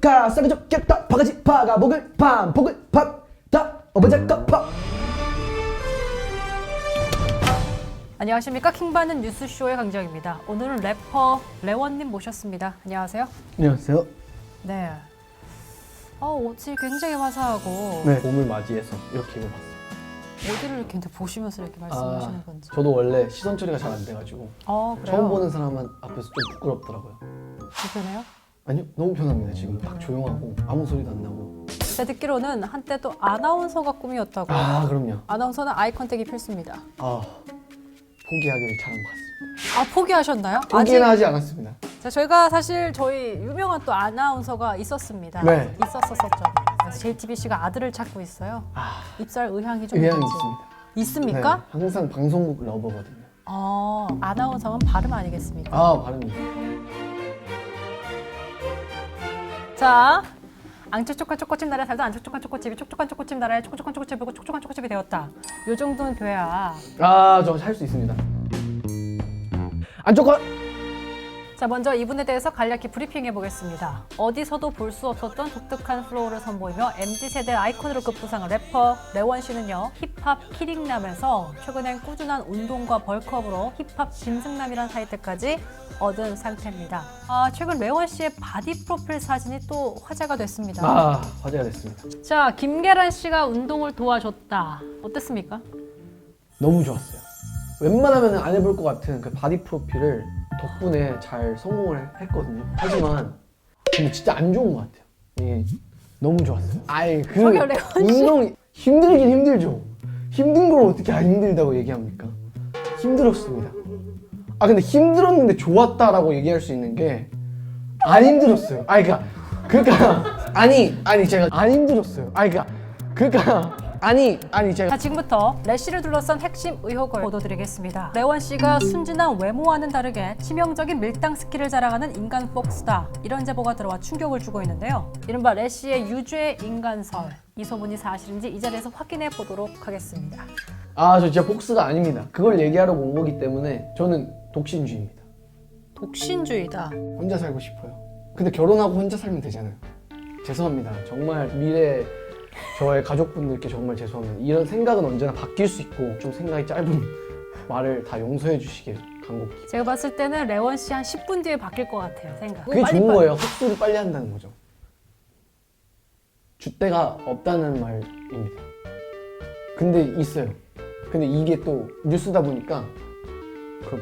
가 싸게 좋겠다 바가지 파가 목을 판 복을 팝다 어버자가 팝 안녕하십니까 킹받는 뉴스쇼의 강지영입니다. 오늘은 래퍼 레원님 모셨습니다. 안녕하세요. 안녕하세요 네. 어, 옷이 굉장히 화사하고 네 봄을 맞이해서 이렇게 입어봤어요 어디를 이렇게 근데 보시면서 이렇게 말씀하시는 건지. 저도 원래 시선 처리가 잘 안 돼가지고 어 그래요. 처음 보는 사람은 앞에서 좀 부끄럽더라고요 불편해요? 아니요 너무 편합니다 지금 딱 조용하고 아무 소리도 안 나고 제 듣기로는 한때 또 아나운서가 꿈이었다고. 아 그럼요 아나운서는 아이 컨택이 필수입니다. 아 포기하기를 잘한 것 같습니다 아 포기하셨나요? 포기는 하지 않았습니다 자, 저희가 사실 저희 유명한 또 아나운서가 있었습니다. 네. 있었었었죠. 그래서 JTBC가 아들을 찾고 있어요. 아 입살 의향이 좀 의향이. 있습니다 있습니까? 네, 항상 방송국 러버거든요 어, 아나운서는 발음 아니겠습니까? 아 발음이 자, 앙초촉한 초코칩 나라에 살던 안촉촉한 초코칩이 촉촉한 초코칩 나라에 촉촉한 초코칩이 고 촉촉한 초코칩이 되었다. 요 정도는 돼야. 아저 할수 있습니다 안 좋고 자, 먼저 이분에 대해서 간략히 브리핑해 보겠습니다. 어디서도 볼 수 없었던 독특한 플로우를 선보이며 MZ세대 아이콘으로 급부상한 래퍼 레원 씨는요, 힙합 키링남에서 최근엔 꾸준한 운동과 벌크업으로 힙합 짐승남이란 타이틀까지 얻은 상태입니다. 아, 최근 레원 씨의 바디 프로필 사진이 또 화제가 됐습니다. 아 화제가 됐습니다 자, 김계란 씨가 운동을 도와줬다. 어땠습니까? 너무 좋았어요. 웬만하면 안 해볼 것 같은 그 바디 프로필을 덕분에 잘 성공을 했거든요. 하지만 근데 진짜 안 좋은 것 같아요. 이게 너무 좋았어요. 아예 그 저기요, 레원 씨. 운동 힘들긴 힘들죠. 힘든 걸 어떻게 안 힘들다고 얘기합니까? 힘들었습니다. 아 근데 힘들었는데 좋았다라고 얘기할 수 있는 게 안 힘들었어요. 아니 그러니까 그러니까 아니 아니 제가 안 힘들었어요. 아니 그러니까 그러니까 아니 아니 제가 자, 지금부터 래쉬를 둘러싼 핵심 의혹을 보도드리겠습니다. 레원 씨가 순진한 외모와는 다르게 치명적인 밀당 스킬을 자랑하는 인간 폭스다. 이런 제보가 들어와 충격을 주고 있는데요. 이른바 래쉬의 유죄 인간설. 이 소문이 사실인지 이 자리에서 확인해 보도록 하겠습니다. 아, 저 진짜 복스가 아닙니다. 그걸 얘기하러 온 거기 때문에 저는 독신주의입니다. 독신주의다. 혼자 살고 싶어요. 근데 결혼하고 혼자 살면 되잖아요. 죄송합니다. 정말 미래 저의 가족분들께 정말 죄송합니다. 이런 생각은 언제나 바뀔 수 있고 좀 생각이 짧은 말을 다 용서해 주시길 간곡히. 제가 봤을 때는 레원 씨 한 10분 뒤에 바뀔 것 같아요. 생각. 그게 빨리 좋은 빨리. 거예요. 흡수를 빨리 한다는 거죠. 줏대가 없다는 말입니다. 근데 있어요. 근데 이게 또 뉴스다 보니까 그럼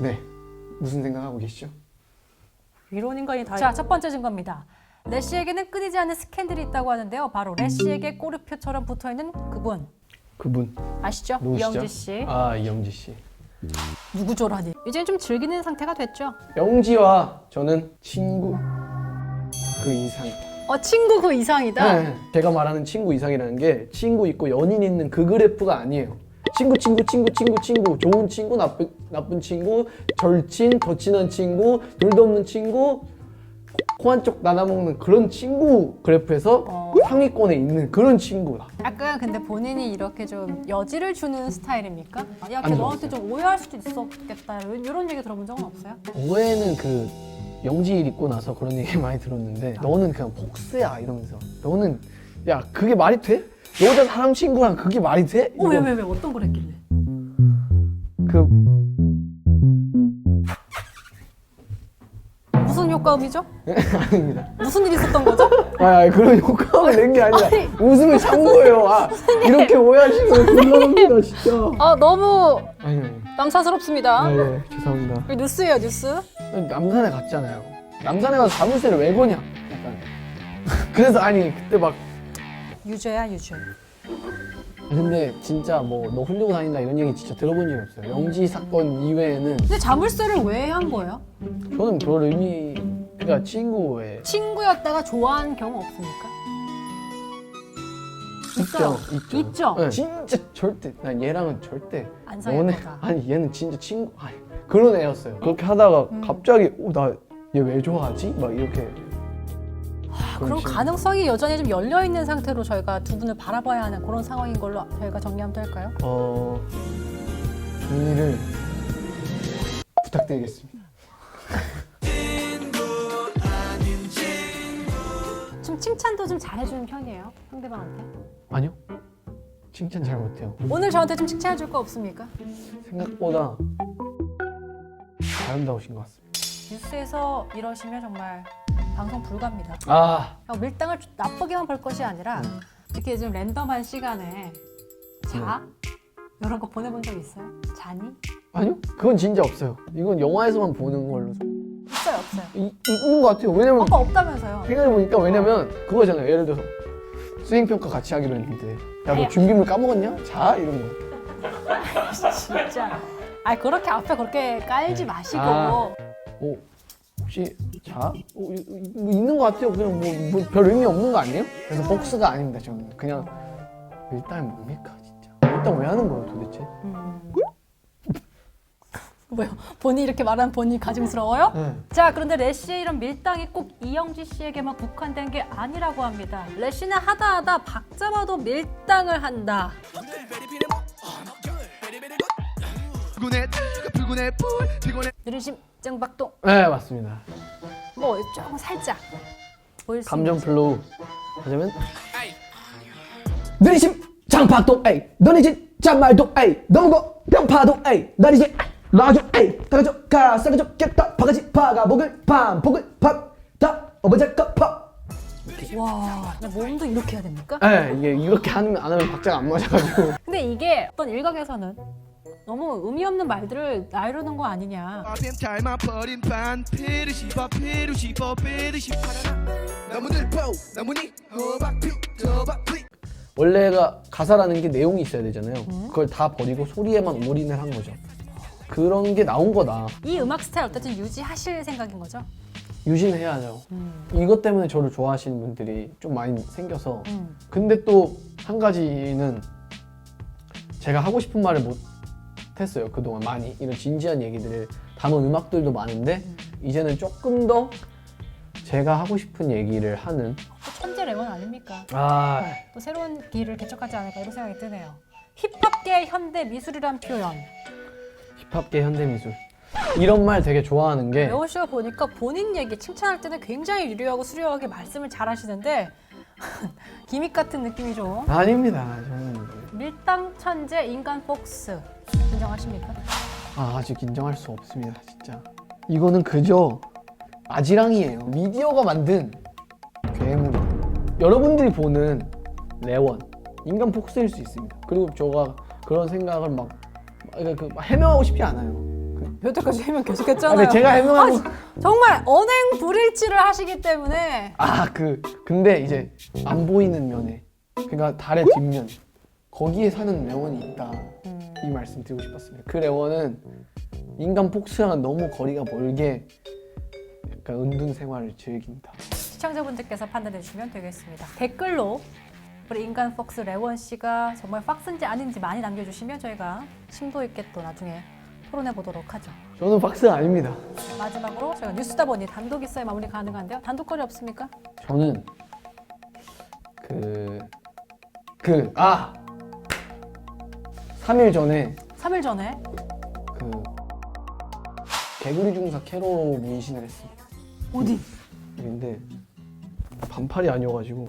네 무슨 생각하고 계시죠? 이런 인간이 다. 자, 첫 번째 증거입니다. 래쉬에게는 끊이지 않는 스캔들이 있다고 하는데요. 바로 래쉬에게 꼬르표처럼 붙어 있는 그분 그분 아시죠? 누구시죠? 이영지 씨. 아 이영지 씨. 누구죠라니. 이제는 좀 즐기는 상태가 됐죠. 영지와 저는 친구 그 이상. 어 친구 그 이상이다. 네, 제가 말하는 친구 이상이라는 게 친구 있고 연인 있는 그 그래프가 아니에요. 친구 친구 친구 친구 친구 좋은 친구 나쁜 나쁜 친구 절친 더 친한 친구 둘도 없는 친구 코 한 쪽 나눠 먹는 그런 친구 그래프에서 어. 상위권에 있는 그런 친구다. 약간 근데 본인이 이렇게 좀 여지를 주는 스타일입니까? 야, 걔안 너한테 좀 오해할 수도 있었겠다. 이런, 얘기 들어본 적은 없어요? 올해는 그 영지일 입고 나서 그런 얘기 많이 들었는데 너는 그냥 폭스야 이러면서 너는 야 그게 말이 돼? 여자 사람 친구랑 그게 말이 돼? 어, 왜, 왜, 왜? 어떤 걸 했길래? 그 효과음이죠? 아닙니다. 무슨 일이 있었던 거죠? 아, 아, 그런 효과음을 낸 게 아니라 아니. 웃음을 산 거예요. 아, 이렇게 오해하시면 곤란합니다, 진짜. 아, 너무 아니, 아니. 남사스럽습니다. 아, 예, 죄송합니다. 이거 뉴스예요, 뉴스. 남산에 갔잖아요. 남산에 가서 자물쇠를 왜 거냐? 약간. 그래서 아니 그때 막 유죄야, 유죄. 근데 진짜 뭐너 훌리고 다닌다 이런 얘기 진짜 들어본 적이 없어요. 영지 사건 이외에는 근데 자물쇠를 왜 한 거예요? 저는 별 의미 그러니까 친구의 친구였다가 좋아한 경우 없습니까? 있어요. 있죠. 있죠? 네, 진짜 절대 난 얘랑은 절대 안 사귀었다. 아니 얘는 진짜 친구 아니 그런 애였어요. 그렇게 하다가 갑자기 어나 얘 왜 좋아하지? 막 이렇게 아, 친구. 가능성이 여전히 좀 열려 있는 상태로 저희가 두 분을 바라봐야 하는 그런 상황인 걸로 저희가 정리하면 될까요? 어 정리를 부탁드리겠습니다. 좀 칭찬도 좀 잘해주는 편이에요 상대방한테. 아니요. 칭찬 잘 못해요. 오늘 저한테 좀 칭찬해줄 거 없습니까? 생각보다 아름다우신 것 같습니다. 뉴스에서 이러시면 정말 방송 불가입니다. 아, 어, 밀당을 나쁘게만 볼 것이 아니라 이렇게 좀 랜덤한 시간에 자 이런 거 보내본 적 있어요? 자니? 아니요. 그건 진짜 없어요. 이건 영화에서만 보는 걸로 있어요 없어요? 이, 있는 것 같아요. 왜냐면 아까 없다면서요? 생각해보니까 왜냐면 그거잖아요. 예를 들어서 수행평가 같이 하기로 했는데 야 너 아야. 준비물 까먹었냐? 자 이런 거. 진짜. 아 그렇게 앞에 그렇게 깔지 마시고 아. 어, 혹시 자? 어, 이- 이- 뭐 있는 것 같아요. 그냥 뭐 별 의미 없는 거 아니에요? 그래서 복스가 아닙니다. 저는 그냥 일단 뭡니까 진짜. 일단 왜 하는 거예요 도대체? 뭐요? 본인이 이렇게 말하면 본인이 가증스러워요? 네. 자 그런데 레시의 이런 밀당이 꼭 이영지 씨에게만 국한된 게 아니라고 합니다. 레시는 하다 하다 박 잡아도 밀당을 한다. 불 피곤해 느리심 짱박동 네 맞습니다. 뭐 조금 살짝 보일 수 감정 있는 플로우 하자면 느리심 장팍도 에이 너네 집 잔말도 에이 너무고 병파도 에이 나리지 라주 에이 따가져 가 싸가져 깼다 바가지 파가복을 반복을 팍다 어버자까 팍 와, 근데 몸도 이렇게 해야 됩니까? 에 이게 이렇게 하면 안 하면 박자가 안 맞아가지고. 근데 이게 어떤 일각에서는 너무 의미 없는 말들을 나이르는 거 아니냐. 아뱀 닮아 버린 반 피를 씹어 피를 씹어 피를 씹어. 나무늘 포 나무니 호박 피 호박 피 원래가 가사라는 게 내용이 있어야 되잖아요. 그걸 다 버리고 소리에만 올인을 한 거죠 그런 게 나온 거다 이 음악 스타일 어쨌든 유지하실 생각인 거죠? 유신해야죠 이것 때문에 저를 좋아하시는 분들이 좀 많이 생겨서 음. 근데 또 한 가지는 제가 하고 싶은 말을 못 했어요 그동안 많이 이런 진지한 얘기들을 담은 음악들도 많은데 이제는 조금 더 제가 하고 싶은 얘기를 하는 또 천재 레몬 아닙니까? 아 또 새로운 길을 개척하지 않을까 이런 생각이 드네요. 힙합계 현대 미술이란 표현. 힙합계 현대미술. 이런 말 되게 좋아하는 게 레온 씨가 보니까 본인 얘기 칭찬할 때는 굉장히 유려하고 수려하게 말씀을 잘 하시는데 기믹 같은 느낌이 좀. 아닙니다 저는. 밀당 천재 인간 폭스. 인정하십니까? 아, 아직 인정할 수 없습니다 진짜. 이거는 그저 아지랑이에요. 미디어가 만든 괴물. 여러분들이 보는 레원. 인간 폭스일 수 있습니다. 그리고 제가 그런 생각을 막 그러니까 그막 해명하고 싶지 않아요 그- 여태까지 해명 아, 계속했잖아요. 근데 제가 해명하고 아, 정말 언행 불일치를 하시기 때문에 아 그 근데 이제 안 보이는 면에 그러니까 달의 뒷면 거기에 사는 레원이 있다 음. 이 말씀 드리고 싶었습니다 그 레원은 인간 폭스랑은 너무 거리가 멀게 약간 은둔 생활을 즐긴다 시청자분들께서 판단해 주시면 되겠습니다. 댓글로 우리 인간 폭스 레원 씨가 정말 박스인지 아닌지 많이 남겨주시면 저희가 심도 있게 또 나중에 토론해 보도록 하죠. 저는 박스 아닙니다 마지막으로 저희가 뉴스다 보니 단독 있어야 마무리 가능한데요. 단독거리 없습니까? 저는 그, 그, 아! 3일 전에 3일 전에 그 개구리 중사 캐로 문신을 했습니다. 어디? 근데 반팔이 아니어가지고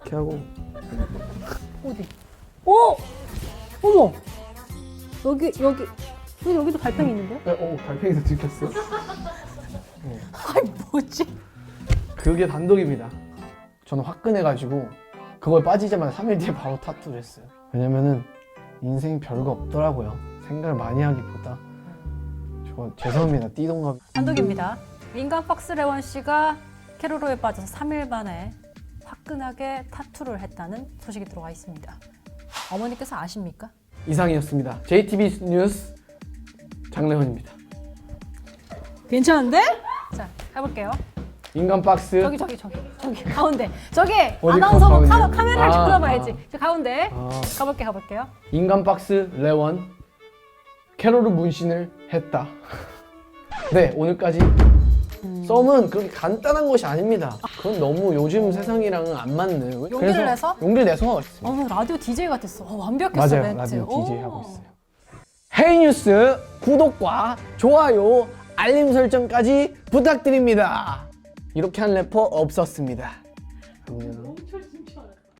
이렇게 하고 어디? 오! 어머! 여기 여기 여기 여기도 발팽이 있는데요? 어, 어 달팽이도 들켰어요. 아이 뭐지? 그게 단독입니다. 저는 화끈해가지고 그걸 빠지자마자 3일 뒤에 바로 타투를 했어요. 왜냐면은 인생이 별거 없더라고요. 생각을 많이 하기보다 저 죄송합니다. 띠동갑. 단독입니다. 인간 박스 레원 씨가 캐로로에 빠져서 3일 만에 화끈하게 타투를 했다는 소식이 들어와 있습니다. 어머니께서 아십니까? 이상이었습니다. JTB 뉴스 장래원입니다. 괜찮은데? 자, 해볼게요. 인간 박스. 저기 저기 저기 저기 가운데 저기 어디 아나운서분 가운데요? 카, 카메라를 좀 아, 끌어봐야지. 아. 저 가운데 아, 가볼게 가볼게요. 인간 박스 레원 캐로르 문신을 했다. 네 오늘까지 썸은 그렇게 간단한 것이 아닙니다. 그건 너무 요즘 세상이랑은 안 맞는. 용기를 그래서 내서? 용기를 내서 했습니다. 어 라디오 DJ 같았어. 어, 완벽했어 맞아요. 멘트. 라디오 오. DJ 하고 있어요. 헤이뉴스 구독과 좋아요, 알림 설정까지 부탁드립니다. 이렇게 한 래퍼 없었습니다. 안녕.